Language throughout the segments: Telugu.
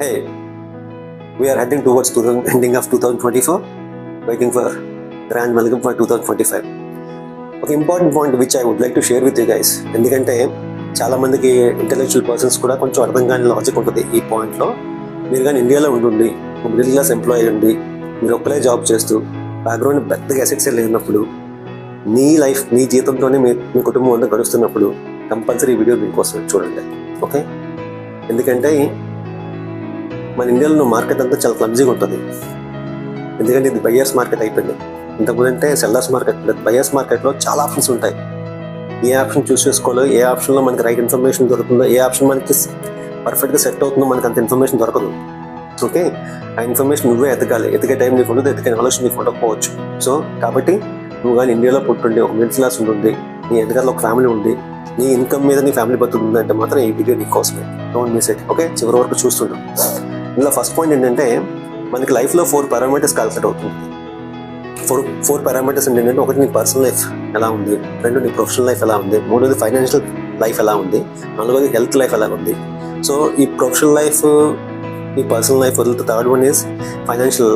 Hey, we are heading towards 2000, ending of 2024, waiting for grand welcome for 2025. ఒక important point which I would like to share with you guys ఎందుకంటే చాలా మందికి ఇంటెలెక్చువల్ పర్సన్స్ కూడా కొంచెం అర్థం కాని లాజిక్ ఉంటుంది ఈ పాయింట్లో మీరు కానీ ఇండియాలో ఉండండి మిడిల్ క్లాస్ ఎంప్లాయీ ఉండి మీరు ఒక్కలే జాబ్ చేస్తూ బ్యాక్గ్రౌండ్ పెద్దగా ఎసెట్స్ లేనప్పుడు నీ లైఫ్ నీ జీతంతోనే మీ మీ కుటుంబం అంతా గడుస్తున్నప్పుడు కంపల్సరీ వీడియో మీకోసం చూడండి. ఓకే ఎందుకంటే మన ఇండియాలో మార్కెట్ అంతా చాలా క్లబ్జీగా ఉంటుంది. ఎందుకంటే ఇది బయ్యర్స్ మార్కెట్ అయిపోయింది. ఇంతకుముందు అంటే సెల్లర్స్ మార్కెట్ బయ్యర్స్ మార్కెట్లో చాలా ఆప్షన్స్ ఉంటాయి. ఏ ఆప్షన్ చూస్ చేసుకోవాలో ఏ ఆప్షన్లో మనకి రైట్ ఇన్ఫర్మేషన్ దొరుకుతుందో ఏ ఆప్షన్ మనకి పర్ఫెక్ట్గా సెట్ అవుతుందో మనకి అంత ఇన్ఫర్మేషన్ దొరకదు. ఓకే ఆ ఇన్ఫర్మేషన్ నువ్వే ఎతకాలి ఎతికే టైం నీకు ఉండదు ఎతికే నాలెడ్జ్ నీకు ఉండకపోవచ్చు. సో కాబట్టి నువ్వు కానీ ఇండియాలో పుట్టుండి ఒక మిడిల్ క్లాస్ ఉంటుంది నీ వెనకాల ఒక ఫ్యామిలీ ఉంది నీ ఇన్కమ్ మీద నీ ఫ్యామిలీ బతుకుంది అంటే మాత్రం ఈ వీడియో నీకోసమే. కోసమే డోంట్ మిస్ ఇట్ ఓకే చివరి వరకు చూస్తున్నాం ఇందులో ఫస్ట్ పాయింట్ ఏంటంటే మనకి లైఫ్లో ఫోర్ పారామీటర్స్ కాల్కులేట్ అవుతుంది. ఫోర్ ఫోర్ పారామీటర్స్ ఏంటంటే ఒకటి నీ పర్సనల్ లైఫ్ ఎలా ఉంది రెండు నీ ప్రొఫెషనల్ లైఫ్ ఎలా ఉంది మూడోది ఫైనాన్షియల్ లైఫ్ ఎలా ఉంది నాలుగోది హెల్త్ లైఫ్ ఎలా ఉంది. సో ఈ ప్రొఫెషనల్ లైఫ్ ఈ పర్సనల్ లైఫ్ వదిలితే third one is financial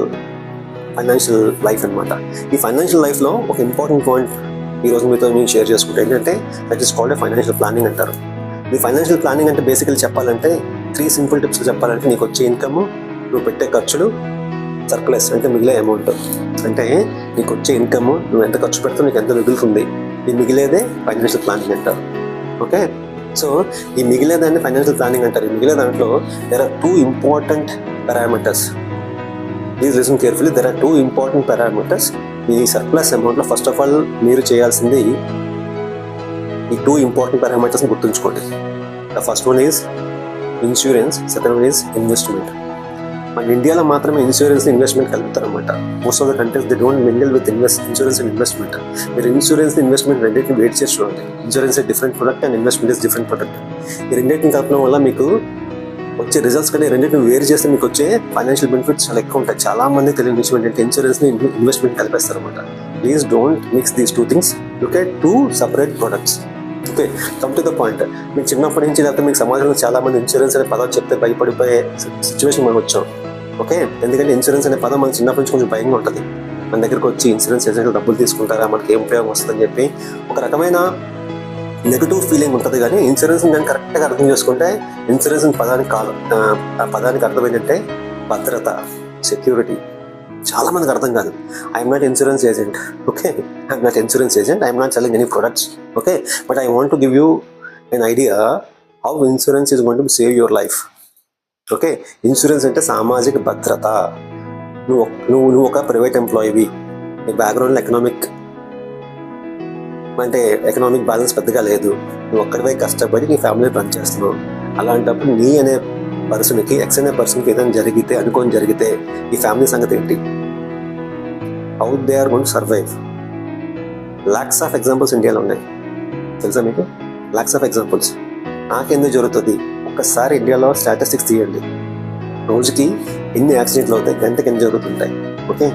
financial life అనమాట ఈ ఫైనాన్షియల్ లైఫ్లో ఒక ఇంపార్టెంట్ పాయింట్ ఈ రోజు మీతో నేను షేర్ చేసుకుంటే ఏంటంటే that is called financial planning అంటారు. ఈ ఫైనాన్షియల్ ప్లానింగ్ అంటే బేసికలీ చెప్పాలంటే త్రీ సింపుల్ టిప్స్ చెప్పాలంటే నీకు వచ్చే ఇన్కమ్ నువ్వు పెట్టే ఖర్చులు సర్ప్లస్ అంటే మిగిలే అమౌంట్ అంటే నీకు వచ్చే ఇన్కమ్ నువ్వు ఎంత ఖర్చు పెడతావు నీకు ఎంత మిగులుతుంది. ఈ మిగిలేదే ఫైనాన్షియల్ ప్లానింగ్ అంటారు. ఓకే సో ఈ మిగిలేదాన్ని ఫైనాన్షియల్ ప్లానింగ్ అంటారు. ఈ మిగిలే దాంట్లో there are two important parameters please listen carefully there are two important parameters ఈ సర్ప్లస్ అమౌంట్లో ఫస్ట్ ఆఫ్ ఆల్ మీరు చేయాల్సింది ఈ టూ ఇంపార్టెంట్ పారామీటర్స్ని గుర్తుంచుకోండి. The first one is insurance second is investment మన ఇండియాలో మాత్రమే insurance investment కలుపుతారన్నమాట most of the countries they don't mingle with invest insurance and investment మీరు ఇన్సూరెన్స్ ఇన్వెస్ట్మెంట్ రెండింటిని వెయిట్ చేసి చూడండి insurance different product and investment is different product ఈ రెండింటిని కలపడం వల్ల మీకు వచ్చే రిజల్ట్స్ కంటే రెండింటిని వేరు చేస్తే మీకు వచ్చే ఫైనాన్షియల్ బెనిఫిట్స్ చాలా ఎక్కువ ఉంటాయి చాలా మంది తెలియని విషయం ఏంటంటే ఇన్సూరెన్స్ని ఇన్వెస్ట్మెంట్ కలిపేస్తారు అనమాట please don't mix these two things look at two separate products okay come to the point మీకు చిన్నప్పటి నుంచి లేకపోతే మీకు సమాజంలో చాలా మంది ఇన్సూరెన్స్ అనే పదం చెప్తే భయపడిపోయే సిచ్యువేషన్ మనం వచ్చాం. ఓకే ఎందుకంటే ఇన్సూరెన్స్ అనే పదం మనకి చిన్నప్పటి నుంచి కొంచెం భయంగా ఉంటుంది. మన దగ్గరికి వచ్చి ఇన్సూరెన్స్ ఏజెంట్ డబ్బులు తీసుకుంటారా? మనకి ఏం ఉపయోగం వస్తుందని చెప్పి ఒక రకమైన నెగిటివ్ ఫీలింగ్ ఉంటుంది. కానీ ఇన్సూరెన్స్ నేను కరెక్ట్గా అర్థం చేసుకుంటే ఇన్సూరెన్స్ పదానికి కాదు ఆ పదానికి అర్థం ఏంటంటే భద్రత సెక్యూరిటీ చాలా మందికి అర్థం కాదు. I'm not insurance agent okay I'm not insurance agent I'm not selling any products okay but I want to give you an idea how insurance is going to save your life okay insurance అంటే సామాజిక భద్రత. నువ్వు నువ్వు నువ్వు ఒక ప్రైవేట్ ఎంప్లాయీవి నీ బ్యాక్గ్రౌండ్లో ఎకనామిక్ అంటే ఎకనామిక్ బ్యాలెన్స్ పెద్దగా లేదు. నువ్వు ఒక్కడివే కష్టపడి నీ ఫ్యామిలీ రన్ చేస్తున్నావు. అలాంటప్పుడు నీ అనే పర్సన్కి ఎక్స్ అనే పర్సన్కి ఏదైనా జరిగితే అనుకోని జరిగితే ఈ ఫ్యామిలీ సంగతి ఏంటి? How they are gonna survive lakhs of examples ఇండియాలో ఉన్నాయి. తెలుసా మీకు? లాక్స్ ఆఫ్ ఎగ్జాంపుల్స్ నాకెందుకు జరుగుతుంది? ఒక్కసారి ఇండియాలో స్టాటిస్టిక్స్ తీయండి. రోజుకి ఎన్ని యాక్సిడెంట్లు అవుతాయి? గంటకి ఎన్ని జరుగుతుంటాయి? ఓకే?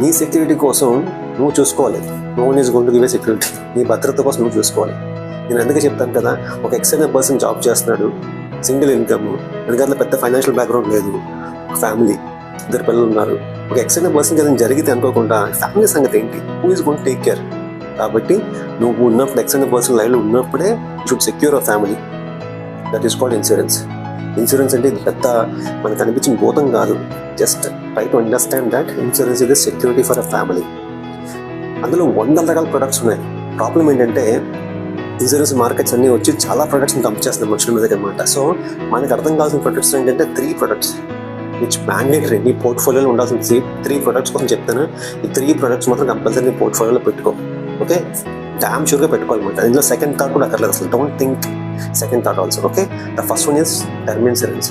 నీ సెక్యూరిటీ కోసం నువ్వు చూసుకోవాలి. నువ్వు ఈజ్ గోన్ ఇవే సెక్యూరిటీ నీ భద్రత కోసం నువ్వు చూసుకోవాలి. నేను అందుకే చెప్తాను కదా ఒక ఎక్స్ఎన్ పర్సన్ జాబ్ చేస్తున్నాడు. Single income. వెనకాల పెద్ద ఫైనాన్షియల్ బ్యాక్గ్రౌండ్ లేదు. ఫ్యామిలీ ఇద్దరు పిల్లలు ఉన్నారు. ఒక ఎక్స్టర్నల్ పర్సన్ ఏదైనా జరిగితే అనుకోకుండా ఫ్యామిలీ సంగతి ఏంటి? Who is gonna take care కాబట్టి నువ్వు ఉన్నప్పుడు ఎక్స్టర్నల్ పర్సన్ లైఫ్లో ఉన్నప్పుడే should secure a family. That is called insurance insurance అంటే ఇది పెద్ద మనకు అనిపించిన భూతం కాదు. Just try to understand that insurance ఇది సెక్యూరిటీ ఫర్ అ ఫ్యామిలీ అందులో వందల రకాల ప్రొడక్ట్స్ ఉన్నాయి. ప్రాబ్లం ఏంటంటే ఇన్సూరెన్స్ మార్కెట్స్ అన్ని వచ్చి చాలా ప్రొడక్ట్స్ కంప్ చేస్తున్నాయి మనుషుల మీద అనమాట సో మనకు అర్థం కావాల్సిన ప్రొడక్ట్స్ ఏంటంటే త్రీ ప్రొడక్ట్స్ విచ్ మ్యాండేటరీ నీ పోర్ట్ఫోలియోలో ఉండాల్సిన త్రీ త్రీ ప్రొడక్ట్స్ కోసం చెప్తాను. ఈ త్రీ ప్రొడక్ట్స్ మాత్రం కంపల్సరీ నీ పోర్ట్ఫోలియోలో పెట్టుకో. ఓకే డామ్ షూర్గా పెట్టుకోవాలన్నమాట ఇందులో సెకండ్ థాట్ కూడా అక్కర్లేదు అసలు. Don't think second thought also okay the first one is term insurance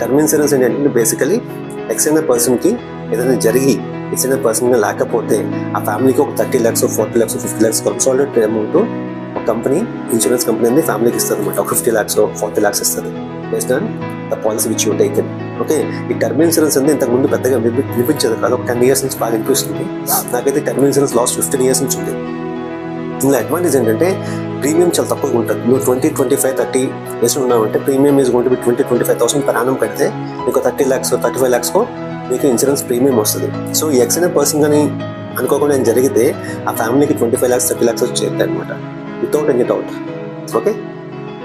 term insurance ఏంటంటే బేసికలీ ఎక్స్ఎన్ పర్సన్కి ఏదైనా జరిగి ఎక్స్ఎన్ పర్సన్ లేకపోతే ఆ ఫ్యామిలీకి ఒక thirty lakhs forty lakhs fifty lakhs consolidate amount ఒక కంపెనీ ఇన్సూరెన్స్ కంపెనీ అనేది ఫ్యామిలీకి ఇస్తుంది అనమాట ఒక ఫిఫ్టీ ల్యాక్స్ ఫార్టీ ల్యాక్స్ ఇస్తుంది. Based on the policy which you taken okay ఈ టర్మ్ ఇన్సూరెన్స్ అనేది ఇంతకుముందు పెద్దగా వినిపించదు కాదు ఒక టెన్ ఇయర్స్ నుంచి బాగా వినిపిస్తుంది నాకైతే term insurance last fifteen years నుంచి ఉంది. ఇందులో అడ్వాంటేజ్ ఏంటంటే ప్రీమియం చాలా తక్కువగా ఉంటుంది. నువ్వు ట్వంటీ ట్వంటీ ఫైవ్ థర్టీ వేసి ఉన్నావంటే premium is gonna twenty twenty five thousand ప్రాణం పెడితే కడితే థర్టీ ల్యాక్స్ థర్టీ ఫైవ్ ల్యాక్స్కో మీకు ఇన్సూరెన్స్ ప్రీమియం వస్తుంది. సో ఈ పర్సన్ కానీ అనుకోకుండా నేను జరిగితే ఆ ఫ్యామిలీకి twenty five lakhs thirty lakhs వచ్చేది అనమాట without any doubt okay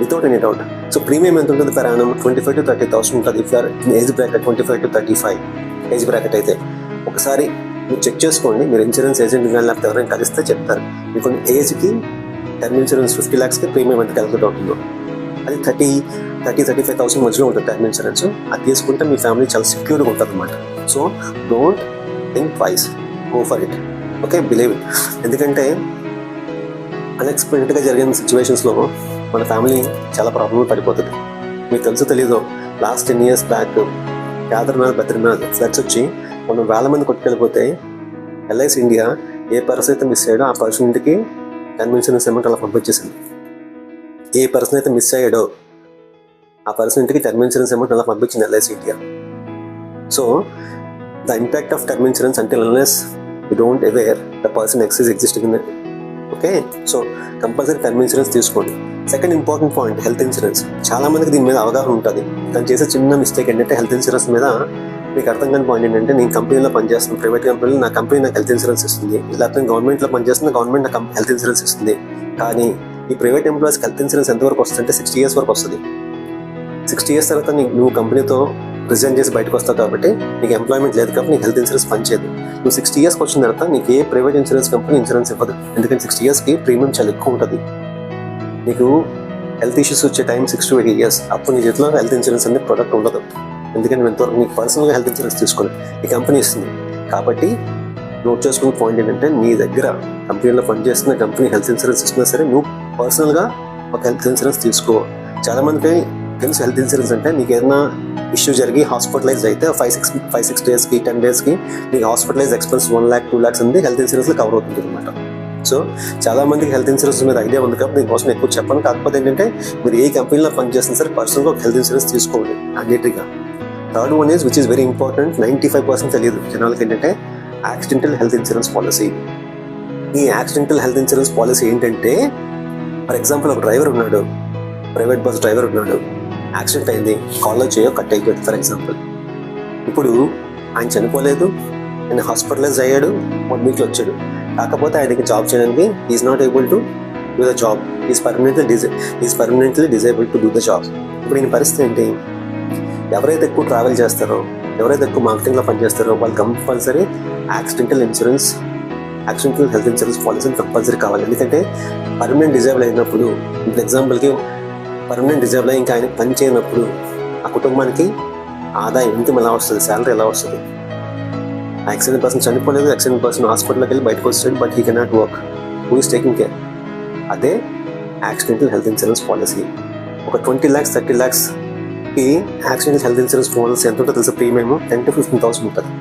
without any doubt so premium ఎంత ఉంటుంది per annum twenty five to thirty thousand ఉంటుంది if our age bracket twenty five to thirty five age bracket అయితే. ఒకసారి మీరు చెక్ చేసుకోండి. మీరు ఇన్సూరెన్స్ ఏజెంట్ కానీ లేకపోతే ఎవరైనా కలిస్తే చెప్తారు. మీకు ఏజ్కి టర్మ్ ఇన్సూరెన్స్ ఫిఫ్టీ ల్యాక్స్కి ప్రీమియం ఎంత క్యాలిక్యులేట్ అవుతుందో అది thirty thirty thirty five thousand మధ్యలో ఉంటుంది టర్మ్ ఇన్సూరెన్స్ అది తీసుకుంటే మీ ఫ్యామిలీ చాలా సెక్యూర్గా ఉంటుంది అనమాట so don't think twice go for it okay believe it ఎందుకంటే అన్ఎక్స్పెక్టెడ్గా జరిగిన సిచ్యువేషన్స్లో మన ఫ్యామిలీ చాలా ప్రాబ్లమ్ పడిపోతుంది. మీకు తెలుసు తెలీదు last ten years back Kedarnath Badrinath floods వచ్చి మనం వేల మంది కొట్టుకెళ్ళిపోతే ఎల్ఐసి ఇండియా ఏ పర్సన్ అయితే మిస్ అయ్యాడో ఆ పర్సన్ ఇంటికి కన్వెన్షన్ అమౌంట్ అలా పంపించేసింది. ఏ పర్సన్ అయితే మిస్ అయ్యాడో ఆ పర్సన్ ఇంటికి టర్మ్ ఇన్సూరెన్స్ అమౌంట్ అలా పంపించింది LIC India so the impact of term insurance అంటే unless you don't aware the person excise existing in okay? So compulsory term insurance తీసుకోండి. Second important point health insurance. చాలా మందికి దీని మీద అవగాహన ఉంటుంది. తను చేసే చిన్న మిస్టేక్ ఏంటంటే హెల్త్ ఇన్సూరెన్స్ మీద మీకు అర్థం కాని పాయింట్ ఏంటంటే నేను కంపెనీలో పనిచేస్తున్నాను ప్రైవేట్ కంపెనీలో నా కంపెనీ నాకు హెల్త్ ఇన్సూరెన్స్ ఇస్తుంది. లేకపోతే గవర్నమెంట్లో పనిచేస్తున్న గవర్నమెంట్ నాకు హెల్త్ ఇన్సూరెన్స్ ఇస్తుంది. కానీ ఈ ప్రైవేట్ ఎంప్లాయీస్కి హెల్త్ ఇన్సూరెన్స్ ఎంతవరకు వస్తుంది అంటే సిక్స్టీ ఇయర్స్ వరకు వస్తుంది. సిక్స్టీ ఇయర్స్ తర్వాత నీకు నువ్వు కంపెనీతో రిజైన్ చేసి బయటకు వస్తావు కాబట్టి నీకు ఎంప్లాయ్మెంట్ లేదు కాబట్టి నీకు హెల్త్ ఇన్సూరెన్స్ పనిచేయదు నువ్వు సిక్స్టీ ఇయర్స్కి వచ్చిన తర్వాత నీకు ఏ ప్రైవేట్ ఇన్సూరెన్స్ కంపెనీ ఇన్సూరెన్స్ ఇవ్వదు. ఎందుకంటే సిక్స్టీ ఇయర్స్కి ప్రీమియం చాలా ఎక్కువ ఉంటుంది. నీకు హెల్త్ ఇష్యూస్ వచ్చే time six to eight years అప్పుడు నీ చేతిలో హెల్త్ ఇన్సూరెన్స్ అనే ప్రొడక్ట్ ఉండదు. ఎందుకంటే ఇంతవరకు నీకు పర్సనల్గా హెల్త్ ఇన్సూరెన్స్ తీసుకుని ఈ కంపెనీ ఇస్తుంది. కాబట్టి నోట్ చేసుకున్న పాయింట్ ఏంటంటే నీ దగ్గర కంపెనీలో పనిచేస్తున్న కంపెనీ హెల్త్ ఇన్సూరెన్స్ ఇస్తున్నా సరే నువ్వు పర్సనల్గా ఒక హెల్త్ ఇన్సూరెన్స్ తీసుకో. చాలామందికి తెలుసు హెల్త్ ఇన్సూరెన్స్ అంటే నీకు ఏదైనా ఇష్యూ జరిగి హాస్పిటలైజ్ అయితే ఫైవ్ సిక్స్ ఫైవ్ సిక్స్ డేస్కి టెన్ డేస్కి నీకు hospitalize expense one lakh two lakhs ఉంది హెల్త్ ఇన్సూరెన్స్లో కవర్ అవుతుంది అనమాట సో చాలా మందికి హెల్త్ ఇన్సూరెన్స్ మీద ఐడియా ఉంది కాబట్టి దీనికోసం ఎక్కువ చెప్పను. కాకపోతే ఏంటంటే మీరు ఏ కంపెనీలో పనిచేస్తున్నా సరే పర్సనల్గా ఒక హెల్త్ ఇన్సూరెన్స్ తీసుకోండి మ్యాండేటరీగా third one is which is very important ninety five percent తెలియదు జనాలకి ఏంటంటే యాక్సిడెంటల్ హెల్త్ ఇన్సూరెన్స్ పాలసీ ఈ యాక్సిడెంటల్ హెల్త్ ఇన్సూరెన్స్ పాలసీ ఏంటంటే ఫర్ ఎగ్జాంపుల్ ఒక డ్రైవర్ ఉన్నాడు ప్రైవేట్ బస్ డ్రైవర్ ఉన్నాడు. యాక్సిడెంట్ అయింది. కాల్లో చేయో కట్ అయిపోయింది ఫర్ ఎగ్జాంపుల్ ఇప్పుడు ఆయన చనిపోలేదు. ఆయన హాస్పిటలైజ్ అయ్యాడు. వన్ వీక్లో వచ్చాడు. కాకపోతే ఆయనకి జాబ్ చేయడానికి is not able to do the job is permanently డిజై is permanently disable to do the job ఇప్పుడు ఈయన పరిస్థితి ఏంటి? ఎవరైతే ఎక్కువ ట్రావెల్ చేస్తారో ఎవరైతే ఎక్కువ మార్కెటింగ్లో పనిచేస్తారో వాళ్ళు compulsory accidental insurance accidental health insurance పాలసీని కంపల్సరీ కావాలి. ఎందుకంటే పర్మనెంట్ డిజేబుల్ అయినప్పుడు ఇప్పుడు ఎగ్జాంపుల్కి పర్మనెంట్ రిజర్వ్లో ఇంకా ఆయన పని చేయనప్పుడు ఆ కుటుంబానికి ఆదాయం ఇన్కమ్ ఎలా వస్తుంది? శాలరీ ఎలా వస్తుంది? యాక్సిడెంట్ పర్సన్ చనిపోలేదు. యాక్సిడెంట్ పర్సన్ హాస్పిటల్కి వెళ్ళి బయటకు వస్తాడు. But he cannot work. Who is taking care. అదే యాక్సిడెంటల్ హెల్త్ ఇన్సూరెన్స్ పాలసీ. ఒక ట్వంటీ ల్యాక్స్ థర్టీ ల్యాక్స్కి యాక్సిడెంటల్ హెల్త్ ఇన్సూరెన్స్ పాలసీ ఎంత ఉంటుందో తెలుసు? Premium ten to fifteen thousand ఉంటుంది.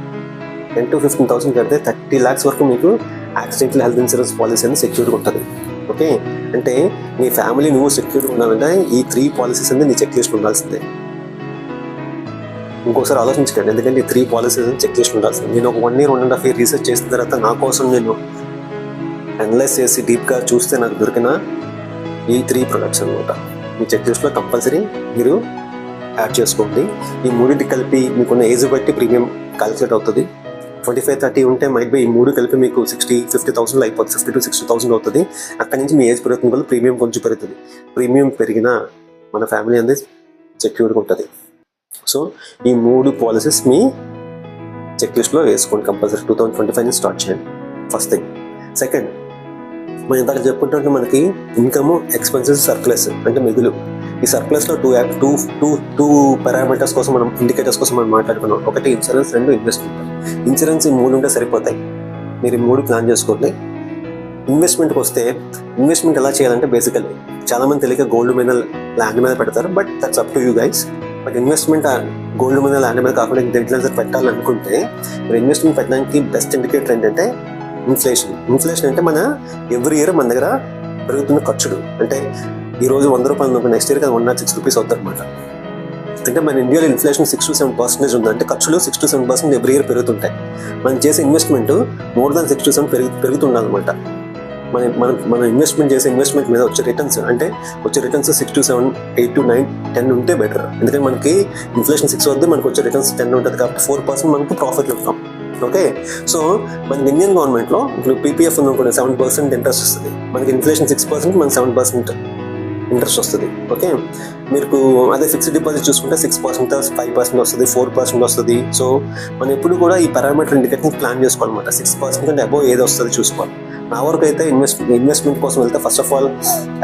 టెన్ టు ఫిఫ్టీన్ థౌసండ్ కడితే థర్టీ ల్యాక్స్ వరకు మీకు యాక్సిడెంటల్ హెల్త్ ఇన్సూరెన్స్ పాలసీ అనేది సెక్యూర్గా ఉంటుంది. ఓకే అంటే నీ ఫ్యామిలీ నువ్వు సెక్యూర్ ఉండాలంటే ఈ త్రీ పాలసీస్ అనేది నీ చెక్ లిస్ట్ ఉండాల్సిందే. ఇంకోసారి ఆలోచించకండి. ఎందుకంటే ఈ త్రీ పాలసీస్ చెక్ చేసి ఉండాల్సింది. నేను ఒక one year one and half year research చేసిన తర్వాత నా కోసం నేను అనలైజ్ చేసి డీప్గా చూస్తే నాకు దొరికిన ఈ త్రీ ప్రొడక్ట్స్ అనమాట మీ చెక్ లిస్ట్లో కంపల్సరీ మీరు యాడ్ చేసుకోండి. ఈ మూడింటి కలిపి మీకున్న ఏజ్ బట్టి ప్రీమియం క్యాలిక్యులేట్ అవుతుంది. ట్వంటీ ఫైవ్ థర్టీ ఉంటే మైట్ బి ఈ మూడు కలిపి మీకు సిక్స్టీ ఫిఫ్టీ థౌసండ్లో అయిపోతుంది ఫిఫ్టీ టు సిక్స్టీ థౌసండ్ అవుతుంది. అక్కడి నుంచి మీ ఏజ్ పెరుగుతుంది వల్ల ప్రీమియం కొంచెం పెరుగుతుంది. ప్రీమియం పెరిగినా మన ఫ్యామిలీ అనేది సెక్యూర్గా ఉంటుంది. సో ఈ మూడు పాలసీస్ మీ చెక్ లిస్ట్లో వేసుకోండి compulsory two thousand twenty five నుంచి స్టార్ట్ చేయండి. ఫస్ట్ థింగ్ సెకండ్ మనం ఇందాక చెప్పుకుంటే మనకి ఇన్కమ్ ఎక్స్పెన్సెస్ సర్ప్లస్ అంటే మిగులు. ఈ సర్ప్లస్లో two app two two two parameters కోసం మనం ఇండికేటర్స్ కోసం మనం మాట్లాడుకున్నాం. ఒకటి ఇన్సూరెన్స్ రెండు ఇన్వెస్ట్మెంట్ ఇన్సూరెన్స్ ఈ మూడు ఉంటే సరిపోతాయి. మీరు ఈ మూడు ప్లాన్ చేసుకోండి. ఇన్వెస్ట్మెంట్కి వస్తే ఇన్వెస్ట్మెంట్ ఎలా చేయాలంటే బేసికల్లీ చాలామంది తెలియక గోల్డ్ మీద ల్యాండ్ మీద పెడతారు but that's up to you guys but investment gold మీద ల్యాండ్ మీద కాకుండా దేంట్లో పెట్టాలనుకుంటే మీరు ఇన్వెస్ట్మెంట్ పెట్టడానికి బెస్ట్ ఇండికేటర్ ఏంటంటే ఇన్ఫ్లేషన్ ఇన్ఫ్లేషన్ అంటే మన ఎవ్రీ ఇయర్ మన దగ్గర పెరుగుతున్న ఖర్చులు. అంటే ఈ రోజు వంద రూపాయలు next year one nought six rupees అవుతుంది అనమాట అంటే మన ఇండియాలో inflation six to seven percentage ఉంది? అంటే ఖర్చులు six to seven percent every year పెరుగుతుంటాయి. మనం చేసే investment more than six to seven పెరుగు పెరుగుతుండాలన్నమాట. మన మనం మనం ఇన్వెస్ట్మెంట్ చేసే ఇన్వెస్ట్మెంట్ మీద వచ్చే రిటర్న్స్ అంటే వచ్చే returns six to seven eight to nine ten ఉంటే బెటర్ ఎందుకంటే మనకి ఇన్ఫ్లేషన్ సిక్స్ వద్ద మనకు వచ్చే రిటర్న్స్ టెన్ ఉంటుంది కాబట్టి ఫోర్ పర్సెంట్ మనకు ప్రాఫిట్ ఉంటాం. ఓకే సో మనకి ఇండియన్ గవర్నమెంట్లో ఇప్పుడు పీపీఎఫ్ ఉందనుకోండి సెవెన్ పర్సెంట్ ఇంట్రెస్ట్ వస్తుంది. మనకి ఇన్ఫ్లేషన్ సిక్స్ పర్సెంట్ మనకి సెవెన్ పర్సెంట్ ఇంట్రెస్ట్ వస్తుంది ఓకే మీకు అదే ఫిక్స్డ్ డిపాజిట్ చూసుకుంటే సిక్స్ పర్సెంట్ ఫైవ్ పర్సెంట్ వస్తుంది ఫోర్ పర్సెంట్ వస్తుంది. సో మనం ఎప్పుడు కూడా ఈ పారామీటర్ ఇండికేటర్ ప్లాన్ చేసుకోవాలన్నమాట. సిక్స్ పర్సెంట్ కంటే అబోవ్ ఏది వస్తుంది చూసుకోవాలి. నా వరకు అయితే ఇన్వెస్ట్ ఇన్వెస్ట్మెంట్ కోసం వెళ్తే first of all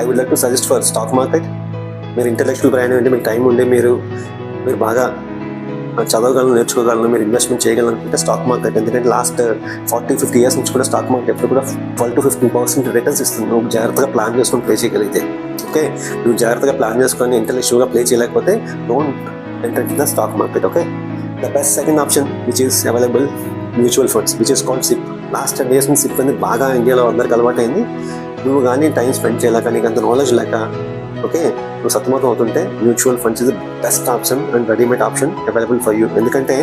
I would like to suggest for stock market మీరు ఇంటలెక్చువల్ ప్రయాణం అంటే మీకు టైం ఉండే మీరు మీరు బాగా చదవగలను నేర్చుకోగలను మీరు ఇన్వెస్ట్మెంట్ చేయగలను అనుకుంటే స్టాక్ మార్కెట్ ఎందుకంటే లాస్ట్ ఫార్టీ ఫిఫ్టీ ఇయర్స్ నుంచి కూడా స్టాక్ మార్కెట్ ఎప్పుడు కూడా twelve to fifteen percent returns ఇస్తుంది. నువ్వు జాగ్రత్తగా ప్లాన్ చేసుకొని ప్లే చేయగలిగితే. ఓకే? నువ్వు జాగ్రత్తగా ప్లాన్ చేసుకొని ఇష్యూగా ప్లే చేయలేకపోతే don't enter the stock market okay? The best second option which is available mutual funds which is called SIP last ten days నుంచి సిప్ అనేది బాగా ఇండియాలో అందరికి అలవాటైంది. నువ్వు కానీ టైం స్పెండ్ చేయలేక నీకు అంత నాలెడ్జ్ లేక ఓకే? నువ్వు సతమతం అవుతుంటే mutual funds is best option and readymade option available for you ఎందుకంటే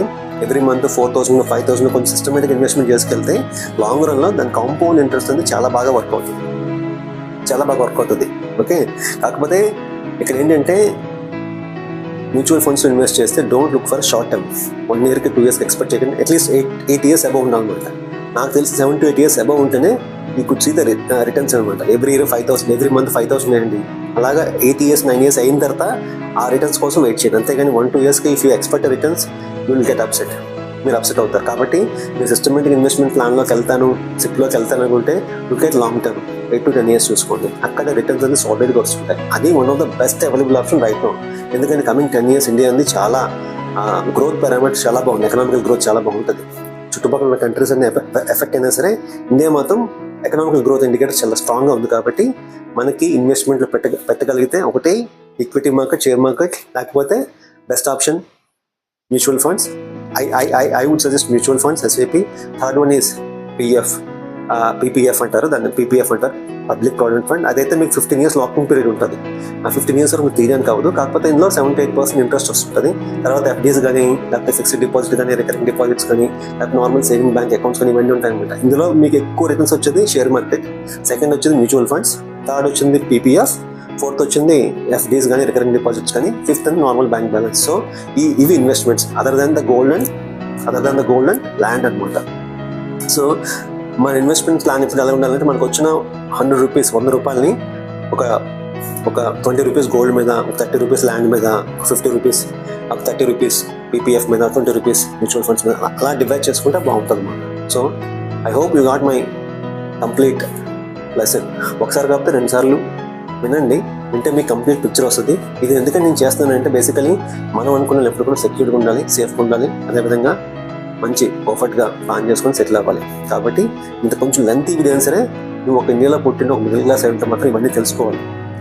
every month four thousand five thousand కొంచెం సిస్టమేటిక్ ఇన్వెస్ట్మెంట్ చేసుకెళ్తే లాంగ్ రన్లో దాని కాంపౌండ్ ఇంట్రెస్ట్ అనేది చాలా బాగా వర్క్ అవుతుంది. చాలా బాగా వర్క్ అవుతుంది. ఓకే కాకపోతే ఇక్కడ ఏంటంటే మ్యూచువల్ ఫండ్స్ ఇన్వెస్ట్ చేస్తే don't look for short term. One ఇయర్కి టూ ఇయర్స్కి ఎక్స్పెక్ట్ చేయకండి. At least eight eight years above ఉండాలన్నమాట. నాకు తెలిసి seven to eight years above ఉంటేనే ఈ కుడ్ సీ ద రిటర్న్స్ అనమాట every year five thousand every month five thousand అండి అలాగా ఎయిట్ ఇయర్స్ నైన్ ఇయర్స్ అయిన తర్వాత ఆ రిటర్న్స్ కోసం వెయిట్ చేయండి. అంతేగాని వన్ టూ ఇయర్స్కి if you expect returns you will get upset. మీరు అప్సెట్ అవుతారు. కాబట్టి మీరు సిస్టమేటిక్ ఇన్వెస్ట్మెంట్ ప్లాన్లోకి వెళ్తాను సిప్లోకి వెళ్తాను అనుకుంటే look at long term eight to ten years చూసుకోండి. అక్కడ రిటర్న్స్ అనేది సాలిడ్గా వస్తుంటాయి. అది one of the best available option right no ఎందుకంటే కమింగ్ టెన్ ఇయర్స్ ఇండియా అనేది చాలా గ్రోత్ పారామీటర్స్ చాలా బాగుంది ఎకనామికల్ గ్రోత్ చాలా బాగుంటుంది. చుట్టుపక్కల ఉన్న కంట్రీస్ అన్ని ఎఫెక్ట్ అయినా సరే ఇండియా మాత్రం ఎకనామికల్ గ్రోత్ ఇండికేటర్ చాలా స్ట్రాంగ్గా ఉంది కాబట్టి మనకి ఇన్వెస్ట్మెంట్లు పెట్ట పెట్టగలిగితే ఒకటి ఈక్విటీ మార్కెట్ షేర్ మార్కెట్ లేకపోతే best option mutual funds I, I, I, I would suggest mutual funds SIP third one is PF PPF అంటారు. దాన్ని పీపీఎఫ్ అంటారు. పబ్లిక్ ప్రావిడెంట్ ఫండ్ అదైతే మీకు ఫిఫ్టీన్ ఇయర్స్ లాకింగ్ పీరియడ్ ఉంటుంది. ఆ ఫిఫ్టీన్ ఇయర్స్ వరకు తీయడానికి కావదు కాకపోతే ఇందులో సెవెంటీ ఎయిట్ పర్సెంట్ ఇంట్రెస్ట్ వస్తుంటుంది. తర్వాత ఎఫ్డీస్ కానీ లేకపోతే ఫిక్స్డ్ డిపాజిట్ కానీ రికరింగ్ డిపాజిట్స్ కానీ లేకపోతే నార్మల్ సేవింగ్ బ్యాంక్ అకౌంట్స్ కానీ ఇవన్నీ ఉంటాయన్నమాట ఇందులో మీకు ఎక్కువ రిటర్న్స్ వచ్చేది షేర్ మార్కెట్ సెకండ్ వచ్చేది మ్యూచువల్ ఫండ్స్ థర్డ్ వచ్చింది పీపీఎఫ్ ఫోర్త్ వచ్చింది ఎఫ్డీస్ కానీ రికరింగ్ డిపాజిట్స్ కానీ fifth and normal bank balance. So ఈ ఇవి investments other than the gold and other than the gold and land అనమాట సో మన ఇన్వెస్ట్మెంట్ ప్లాన్ ఇప్పుడు ఎలా ఉండాలంటే మనకు వచ్చిన హండ్రెడ్ రూపీస్ వంద రూపాయలని ఒక ఒక ట్వంటీ రూపీస్ గోల్డ్ మీద ఒక థర్టీ రూపీస్ ల్యాండ్ మీద ఫిఫ్టీ రూపీస్ ఒక థర్టీ రూపీస్ పీపీఎఫ్ మీద ట్వంటీ రూపీస్ మ్యూచువల్ ఫండ్స్ మీద అలా డివైడ్ చేసుకుంటే బాగుంటుంది అన్నమాట so I hope you got my complete lesson. ఒకసారి కాకపోతే రెండుసార్లు వినండి వింటే మీకు కంప్లీట్ పిక్చర్ వస్తుంది. ఇది ఎందుకంటే నేను చేస్తున్నానంటే బేసికలీ మనం అనుకున్న ఎప్పుడు కూడా సెక్యూర్గా ఉండాలి సేఫ్గా ఉండాలి. అదేవిధంగా మంచి పర్ఫెక్ట్గా ప్లాన్ చేసుకొని సెటిల్ అవ్వాలి. కాబట్టి ఇంత కొంచెం లెంత్ వీడియో అయినా సరే నువ్వు ఒక ఇండియాలో పుట్టిన ఒక మిడిల్ క్లాస్ అయితే మాత్రం ఇవన్నీ తెలుసుకోవాలి.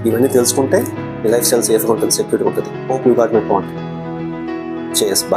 ఇవన్నీ తెలుసుకుంటే నీ లైఫ్ స్టైల్ సేఫ్గా ఉంటుంది సెక్యూర్గా ఉంటుంది. Hope you got my point చేస్ బాయ్